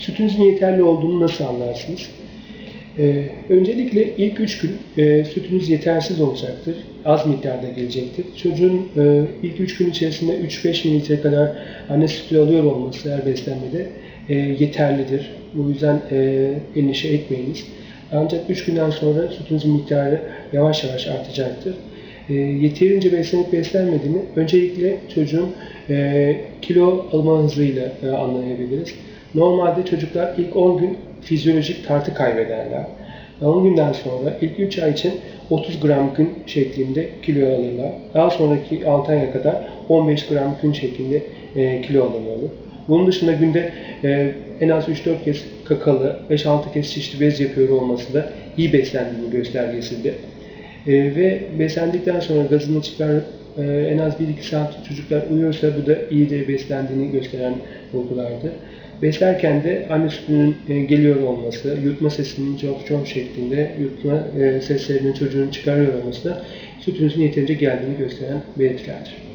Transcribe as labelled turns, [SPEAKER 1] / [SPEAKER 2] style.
[SPEAKER 1] Sütünüzün yeterli olduğunu nasıl anlarsınız? Ee, öncelikle ilk 3 gün e, sütünüz yetersiz olacaktır. Az miktarda gelecektir. Çocuğun e, ilk 3 gün içerisinde 3-5 mililitre kadar anne sütü alıyor olması her beslenmede e, yeterlidir. Bu yüzden e, endişe etmeyiniz. Ancak 3 günden sonra sütünüzün miktarı yavaş yavaş artacaktır. E, yeterince beslenip beslenmediğini öncelikle çocuğun e, kilo alma hızıyla e, anlayabiliriz. Normalde çocuklar ilk 10 gün fizyolojik tartı kaybederler. 10 günden sonra ilk 3 ay için 30 gram gün şeklinde kilo alırlar. Daha sonraki 6 aya kadar 15 gram gün şeklinde e, kilo alırlar. Bunun dışında günde e, en az 3-4 kez kakalı, 5-6 kez şişli bez yapıyor olması da iyi beslendiğini göstergesidir. E, ve beslendikten sonra gazını çıkar e, en az 1-2 saat çocuklar uyuyorsa bu da iyi de beslendiğini gösteren bulgulardır. Beslerken de anne sütünün e, geliyor olması, yutma sesinin çok çok şeklinde yutma e, seslerinin çocuğun çıkarıyor olması da sütünüzün yeterince geldiğini gösteren belirtilerdir.